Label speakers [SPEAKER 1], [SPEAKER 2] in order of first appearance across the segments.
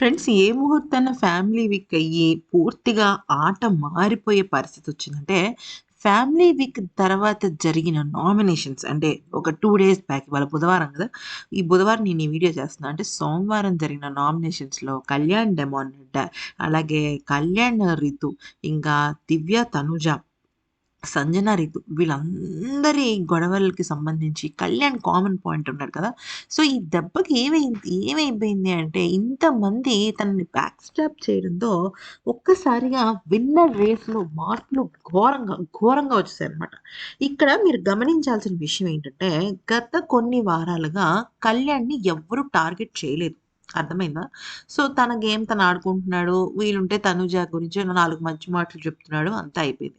[SPEAKER 1] Friends ఏ ముహూర్తాన family week అయ్యి పూర్తిగా ఆట మారిపోయే పరిస్థితి వచ్చిందంటే ఫ్యామిలీ వీక్ తర్వాత జరిగిన నామినేషన్స్ అంటే ఒక టూ డేస్ బ్యాక్ ఇవాళ బుధవారం కదా ఈ బుధవారం నేను ఈ వీడియో చేస్తున్నా అంటే సోమవారం జరిగిన నామినేషన్స్లో కళ్యాణ్ డెమాన్ అలాగే కళ్యాణ్ రితు ఇంకా దివ్య తనుజ సంజన రితు వీళ్ళందరి గొడవలకి సంబంధించి కళ్యాణ్ కామన్ పాయింట్ ఉన్నాడు కదా. సో ఈ దెబ్బకి ఏమైంది ఏమైపోయింది అంటే ఇంతమంది తనని బ్యాక్ స్టాప్ చేయడంతో ఒక్కసారిగా విన్నర్ రేస్లో మార్పులు ఘోరంగా ఘోరంగా వచ్చేసాయనమాట ఇక్కడ మీరు గమనించాల్సిన విషయం ఏంటంటే గత కొన్ని వారాలుగా కళ్యాణ్ని ఎవ్వరూ టార్గెట్ చేయలేదు. అర్థమైందా? సో తన గేమ్ తను ఆడుకుంటున్నాడు వీలుంటే తనుజ గురించి నాలుగు మంచి మాటలు చెప్తున్నాడు అంతా అయిపోయింది.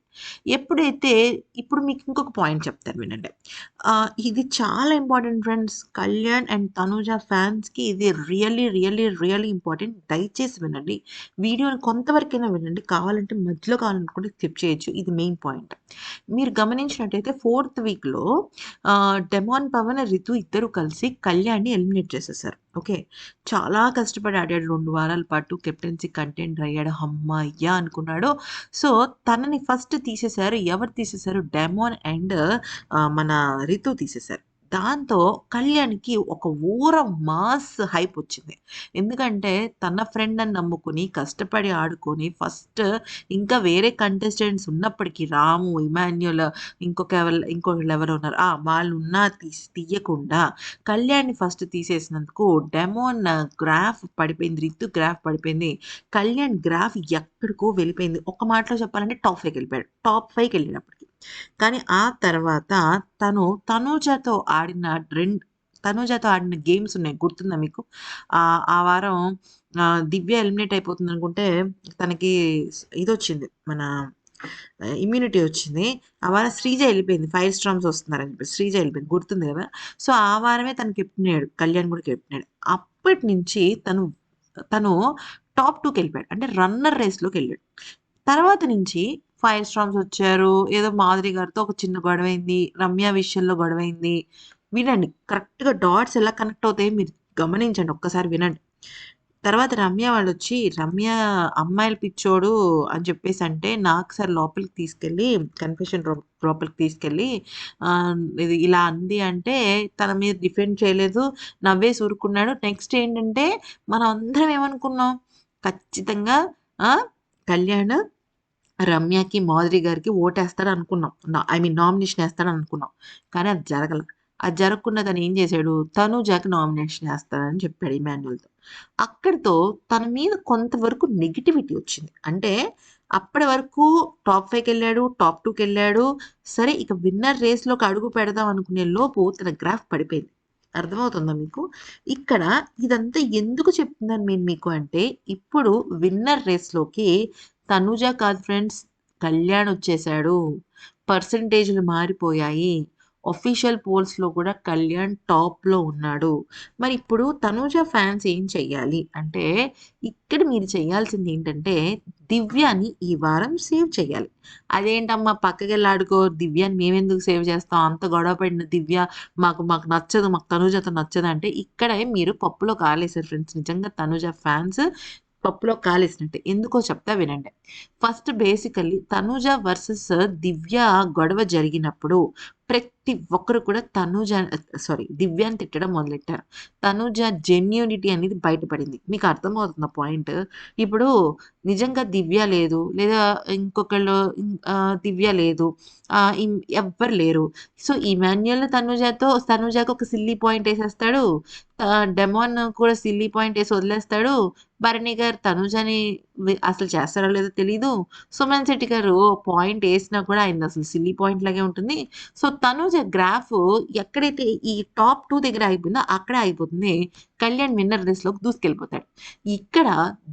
[SPEAKER 1] ఎప్పుడైతే ఇప్పుడు మీకు ఇంకొక పాయింట్ చెప్తాను వినండి. ఇది చాలా important friends Kalyan and Tanuja ఫ్యాన్స్కి ఇది రియల్లీ రియల్లీ రియల్లీ ఇంపార్టెంట్ దయచేసి వినండి. వీడియోని కొంతవరకైనా వినండి. కావాలంటే మధ్యలో కావాలనుకుంటే స్కిప్ చేయొచ్చు. ఇది మెయిన్ పాయింట్ మీరు గమనించినట్టయితే ఫోర్త్ వీక్లో డెమాన్ పవన్ రితు ఇద్దరు కలిసి కళ్యాణ్ని ఎలిమినేట్ చేసేసారు. ఓకే చాలా కష్టపడి ఆడాడు. రెండు వారాల పాటు కెప్టెన్సీ కంటెంట్ అయ్యాడు. అమ్మయ్యా అనుకున్నాడు. సో తనని ఫస్ట్ తీసేశారు ఎవరు తీసేశారు? డెమోన్ అండ్ మన రితు తీసేశారు. దాంతో కళ్యాణ్కి ఒక ఊర మాస్ హైప్ వచ్చింది. ఎందుకంటే తన ఫ్రెండ్ అని నమ్ముకుని కష్టపడి ఆడుకొని ఫస్ట్ ఇంకా వేరే కంటెస్టెంట్స్ ఉన్నప్పటికీ రాము ఇమాన్యుల్ ఇంకొక ఎవరు ఇంకొకళ్ళు ఎవరు ఉన్నారు. ఆ వాళ్ళు ఉన్నా తీసి తీయకుండా కళ్యాణ్ని ఫస్ట్ తీసేసినందుకు డెమోన్ గ్రాఫ్ పడిపోయింది రిత్తు గ్రాఫ్ పడిపోయింది. కళ్యాణ్ గ్రాఫ్ ఎక్కడికో వెళ్ళిపోయింది. ఒక మాటలో చెప్పాలంటే టాప్ ఫైవ్కి వెళ్ళిపోయాడు. టాప్ ఫైవ్కి వెళ్ళినప్పుడు. కానీ ఆ తర్వాత తను తనూజతో ఆడిన రెండు తనూజతో ఆడిన గేమ్స్ ఉన్నాయి. గుర్తుందా మీకు? ఆ వారం ఆ, దివ్య ఎలిమినేట్ అయిపోతుంది అనుకుంటే తనకి ఇది వచ్చింది మన ఇమ్యూనిటీ వచ్చింది. ఆ వారం శ్రీజ వెళ్ళిపోయింది. ఫైవ్ స్ట్రామ్స్ వస్తున్నారని చెప్పి శ్రీజ వెళ్ళిపోయింది. గుర్తుంది కదా? సో ఆ వారమే తను కెప్టెనాడు కళ్యాణ్ కూడా కెప్టెనాడు అప్పటి నుంచి తను తను టాప్ టూకి వెళ్ళిపోయాడు. అంటే రన్నర్ రేస్లోకి వెళ్ళాడు. తర్వాత నుంచి ఫైవ్ స్టామ్స్ వచ్చారు. ఏదో మాధురి గారితో ఒక చిన్న గొడవ అయింది రమ్య విషయంలో గొడవ అయింది వినండి. కరెక్ట్గా డాట్స్ ఎలా కనెక్ట్ అవుతాయి మీరు గమనించండి. ఒక్కసారి వినండి. తర్వాత రమ్య వాళ్ళు వచ్చి రమ్య అమ్మాయిల పిచ్చోడు అని చెప్పేసి అంటే నాకు సార్ లోపలికి తీసుకెళ్ళి కన్ఫెషన్ లోపలికి తీసుకెళ్ళి ఇది ఇలా అంది అంటే తన మీద డిఫెండ్ చేయలేదు. నవ్వేసి ఊరుకున్నాడు నెక్స్ట్ ఏంటంటే మనం అందరం ఏమనుకున్నాం? ఖచ్చితంగా కళ్యాణ్ రమ్యకి మాధురి గారికి ఓటేస్తాడు అనుకున్నాం ఐ మీన్ నామినేషన్ వేస్తాడు అనుకున్నాం కానీ అది జరగల. అది జరగకుండా తను ఏం చేశాడు? తనుజాకి నామినేషన్ వేస్తాడని చెప్పాడు ఇమాన్యుల్తో అక్కడితో తన మీద కొంతవరకు నెగిటివిటీ వచ్చింది. అంటే అప్పటి వరకు టాప్ ఫైవ్కి వెళ్ళాడు టాప్ టూకి వెళ్ళాడు. సరే ఇక విన్నర్ రేస్లోకి అడుగు పెడదాం అనుకునే లోపు తన గ్రాఫ్ పడిపోయింది. అర్థమవుతుందా మీకు? ఇక్కడ ఇదంతా ఎందుకు చెప్తున్నాను నేను మీకు అంటే ఇప్పుడు విన్నర్ రేస్లోకి తనుజ కాదు ఫ్రెండ్స్ కళ్యాణ్ వచ్చేసాడు పర్సంటేజ్లు మారిపోయాయి. ఒఫీషియల్ పోల్స్లో కూడా కళ్యాణ్ టాప్లో ఉన్నాడు. మరి ఇప్పుడు తనుజ ఫ్యాన్స్ ఏం చెయ్యాలి? అంటే ఇక్కడ మీరు చేయాల్సింది ఏంటంటే దివ్యాని ఈ వారం సేవ్ చేయాలి అదేంటమ్మా పక్కకి వెళ్ళి ఆడుకో దివ్యాని మేమెందుకు సేవ్ చేస్తాం? అంత గొడవ పడిన దివ్య మాకు మాకు నచ్చదు మాకు తనుజతో నచ్చదు అంటే ఇక్కడే మీరు పప్పులో కాలేసారు ఫ్రెండ్స్. నిజంగా తనుజ ఫ్యాన్స్ పప్పులో కాలేసినట్టే. ఎందుకో చెప్తా వినండి. First basically Tanuja versus Divya గొడవ జరిగినప్పుడు ప్రతి ఒక్కరు కూడా తనుజ సారీ దివ్యాని తిట్టడం మొదలెట్టారు. తనుజ జెన్యూనిటీ అనేది బయటపడింది. మీకు అర్థమవుతున్న పాయింట్ ఇప్పుడు నిజంగా దివ్య లేదు లేదా ఇంకొకళ్ళు దివ్య లేదు ఎవ్వరు లేరు. సో ఇమాన్యుల్ తనుజతో తనుజాకి ఒక సిల్లీ పాయింట్ వేసేస్తాడు. డెమోన్ డెమాన్ కూడా సిల్లీ పాయింట్ వేసి వదిలేస్తాడు. భరణి గారు తనుజని అసలు చేస్తారో లేదో తెలియదు సుమన్ శెట్టి గారు పాయింట్ వేసినా కూడా ఆయన అసలు సిల్లీ పాయింట్ లాగే ఉంటుంది. సో తనుజ గ్రాఫ్ ఎక్కడైతే ఈ టాప్ టూ దగ్గర అయిపోయిందో అక్కడే అయిపోతుంది. కళ్యాణ్ విన్నర్ రేస్లోకి దూసుకెళ్ళిపోతాడు. ఇక్కడ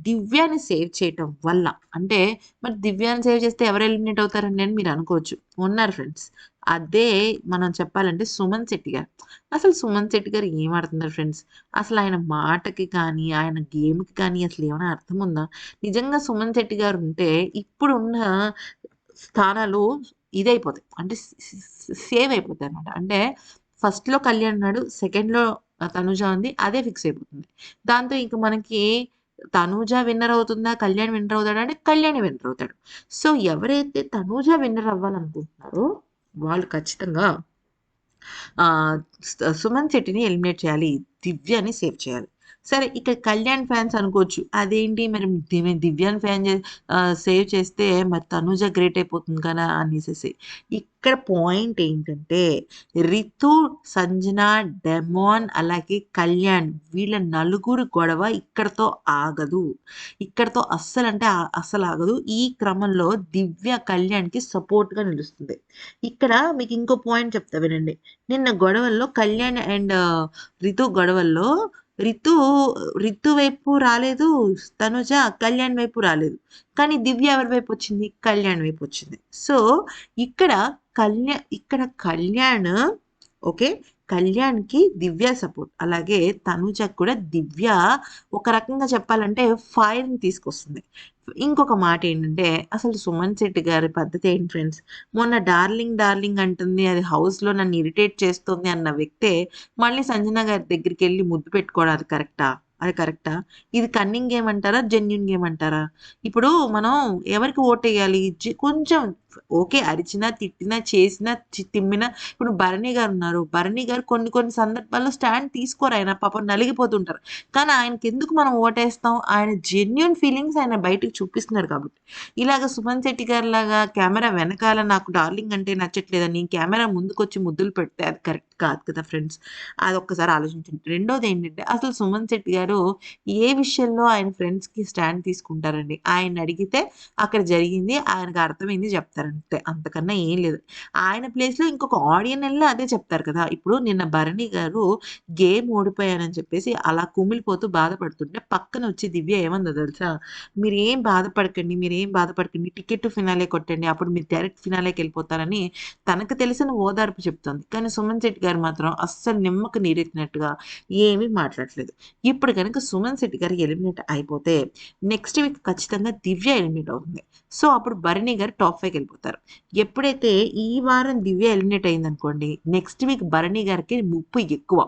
[SPEAKER 1] దివ్యాని సేవ్ చేయటం వల్ల అంటే మరి దివ్యాని సేవ్ చేస్తే ఎవరు ఎలిమినేట్ అవుతారండి అని మీరు అనుకోవచ్చు. ఉన్నారు ఫ్రెండ్స్. అదే మనం చెప్పాలంటే సుమన్ శెట్టి గారు. అసలు సుమన్ శెట్టి గారు ఏం ఆడుతున్నారు ఫ్రెండ్స్? అసలు ఆయన మాటకి కానీ ఆయన గేమ్కి కానీ అసలు ఏమైనా అర్థం ఉందా? నిజంగా సుమన్ శెట్టి గారు ఉంటే ఇప్పుడున్న స్థానాలు ఇదైపోతాయి అంటే సేవ్ అయిపోతాయి అనమాట అంటే ఫస్ట్లో కళ్యాణ్ ఉన్నాడు సెకండ్లో తనుజ ఉంది అదే ఫిక్స్ అయిపోతుంది దాంతో ఇంక మనకి తనూజ విన్నర్ అవుతుందా? కళ్యాణ్ విన్నర్ అవుతాడా? అంటే కళ్యాణ్ విన్నర్ అవుతాడు. సో, ఎవరైతే తనూజ విన్నర్ అవ్వాలనుకుంటున్నారో వాళ్ళు ఖచ్చితంగా సుమన్ శెట్టిని ఎలిమినేట్ చేయాలి. దివ్యని సేవ్ చేయాలి. సరే ఇక్కడ కళ్యాణ్ ఫ్యాన్స్ అనుకోవచ్చు. అదేంటి మరి దివ్ దివ్యాని ఫ్యాన్ సేవ్ చేస్తే మరి తనుజ గ్రేట్ అయిపోతుంది కదా! అనేసేసి. ఇక్కడ పాయింట్ ఏంటంటే రితు, సంజన, డెమాన్ అలాగే కళ్యాణ్ వీళ్ళ నలుగురు గొడవ ఇక్కడతో ఆగదు. ఇక్కడతో అస్సలంటే అంటే అస్సలు ఆగదు. ఈ క్రమంలో దివ్య కళ్యాణ్‌కి సపోర్ట్‌గా నిలుస్తుంది. ఇక్కడ మీకు ఇంకో పాయింట్ చెప్తా వినండి. నిన్న గొడవల్లో కళ్యాణ్ అండ్ రితు గొడవల్లో రితు రితు వైపు రాలేదు తనుజ, కళ్యాణ్ వైపు రాలేదు. కానీ దివ్య ఎవరి వైపు వచ్చింది? కళ్యాణ్ వైపు వచ్చింది. సో, ఇక్కడ కళ్యాణ్ ఇక్కడ కళ్యాణ్ ఓకే. కళ్యాణ్‌కి దివ్య సపోర్ట్. అలాగే తనుజ కూడా దివ్య ఒక రకంగా చెప్పాలంటే ఫైర్‌ని తీసుకొస్తుంది. ఇంకొక మాట ఏంటంటే అసలు సుమన్ శెట్టి గారి పద్ధతి ఏంటి ఫ్రెండ్స్? మొన్న డార్లింగ్, డార్లింగ్ అంటుంది. అది హౌస్‌లో నన్ను ఇరిటేట్ చేస్తుంది అన్న వ్యక్తే మళ్ళీ సంజన గారి దగ్గరికి వెళ్ళి ముద్దు పెట్టుకోవడం అది కరెక్టా? అది కరెక్టా? ఇది కన్నింగ్ గేమ్ అంటారా? జెన్యున్ గేమ్ అంటారా? ఇప్పుడు మనం ఎవరికి ఓట్ వేయాలి కొంచెం ఓకే. అరిచినా, తిట్టినా, చేసినా, చి తిమ్మినా ఇప్పుడు భరణి గారు ఉన్నారు భరణి గారు కొన్ని కొన్ని సందర్భాల్లో స్టాండ్ తీసుకోరాయన. పాపం నలిగిపోతుంటారు. కానీ ఆయనకి ఎందుకు మనం ఓటేస్తాం? ఆయన జెన్యున్ ఫీలింగ్స్ ఆయన బయటకి చూపిస్తున్నారు కాబట్టి. ఇలాగ సుమన్ శెట్టి గారిలాగా కెమెరా వెనకాల నాకు డార్లింగ్ అంటే నచ్చట్లేదని కెమెరా ముందుకొచ్చి ముద్దులు పెడితే అది కరెక్ట్ కాదు కదా ఫ్రెండ్స్. అది ఒక్కసారి ఆలోచించండి. రెండోది ఏంటంటే అసలు సుమన్ శెట్టి గారు ఏ విషయంలో ఆయన ఫ్రెండ్స్‌కి స్టాండ్ తీసుకుంటారండి? ఆయన అడిగితే అక్కడ జరిగింది ఆయనకు అర్థమైంది చెప్తారు అంతకన్నా ఏం లేదు. ఆయన ప్లేస్‌లో ఇంకొక ఆడియన్ వెళ్ళి అదే చెప్తారు కదా! ఇప్పుడు నిన్న భరణి గారు గేమ్ ఓడిపోయానని చెప్పేసి అలా కుమిలిపోతూ బాధపడుతుంటే పక్కన వచ్చి దివ్య ఏమందో తెలుసా? మీరేం బాధపడకండి. మీరేం బాధపడకండి. టికెట్ ఫినాలే కొట్టండి. అప్పుడు మీరు డైరెక్ట్ ఫినాలేకెళ్ళిపోతారని తనకు తెలిసిన ఓదార్పు చెప్తుంది కానీ సుమన్ శెట్టి గారు మాత్రం అస్సలు నిమ్మకు నీరెత్తినట్టుగా ఏమీ మాట్లాడలేదు ఇప్పుడు కనుక సుమన్ శెట్టి గారు ఎలిమినేట్ అయిపోతే నెక్స్ట్ వీక్ ఖచ్చితంగా దివ్య ఎలిమినేట్ అవుతుంది. సో, అప్పుడు భరణి గారు టాప్ ఫైవ్కి వెళ్ళిపోతారు. ఎప్పుడైతే ఈ వారం దివ్య ఎలిమినేట్ అయిందనుకోండి నెక్స్ట్ వీక్ భరణి గారికి ముప్పు ఎక్కువ.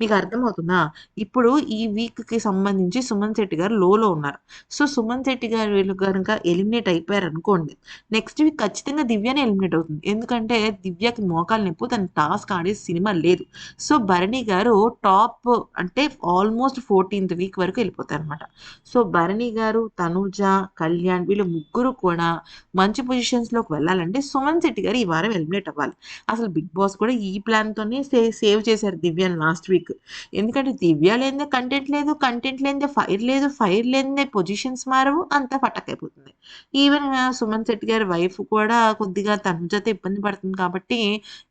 [SPEAKER 1] మీకు అర్థమవుతుందా? ఇప్పుడు ఈ వీక్‌కి సంబంధించి సుమన్ శెట్టి గారు లోలో ఉన్నారు. సో, సుమన్ శెట్టి గారు వీళ్ళు గనుక ఎలిమినేట్ అయిపోయారు అనుకోండి నెక్స్ట్ వీక్ ఖచ్చితంగా దివ్యనే ఎలిమినేట్ అవుతుంది. ఎందుకంటే దివ్యకి మోకాలు నొప్పు తన టాస్క్ ఆడే సినిమా లేదు. సో, భరణి గారు టాప్ అంటే ఆల్మోస్ట్ 14థ్ వీక్ వరకు వెళ్ళిపోతారు అనమాట సో, భరణి గారు, తనుజ కళ్యాణ్ వీళ్ళు ముగ్గురు కూడా మంచి పొజిషన్స్‌లోకి వెళ్ళాలంటే సుమన్ శెట్టి గారు ఈ వారం ఎలిమినేట్ అవ్వాలి. అసలు బిగ్ బాస్ కూడా ఈ ప్లాన్‌తోనే సే సేవ్ చేశారు దివ్యాని లాస్ట్ వీక్. ఎందుకంటే దివ్య లేనిదే కంటెంట్ లేదు. కంటెంట్ లేనిదే ఫైర్ లేదు. ఫైర్ లేనిదే పొజిషన్స్ మారవు. అంతా పటక్కయిపోతుంది. ఈవెన్ సుమన్ శెట్టి గారి వైఫ్ కూడా కొద్దిగా తనుజతో ఇబ్బంది పడుతుంది కాబట్టి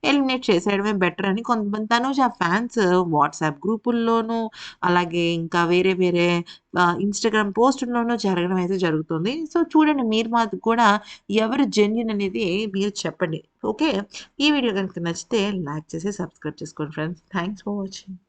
[SPEAKER 1] ఎలిమినేట్ చేసేయడమే బెటర్ అని కొంతమంది తనుజ ఫ్యాన్స్ వాట్సాప్ గ్రూపుల్లోనూ అలాగే ఇంకా వేరే వేరే ఇన్‌స్టాగ్రామ్ పోస్టుల్లోనూ జరగడం అయితే జరుగుతుంది. సో, చూడండి మీరు మాకు కూడా ఎవరు జెన్యున్ అనేది మీరు చెప్పండి. ఓకే. ఈ వీడియో కనుక నచ్చితే లైక్ చేసి సబ్స్క్రైబ్ చేసుకోండి ఫ్రెండ్స్. Thanks for watching.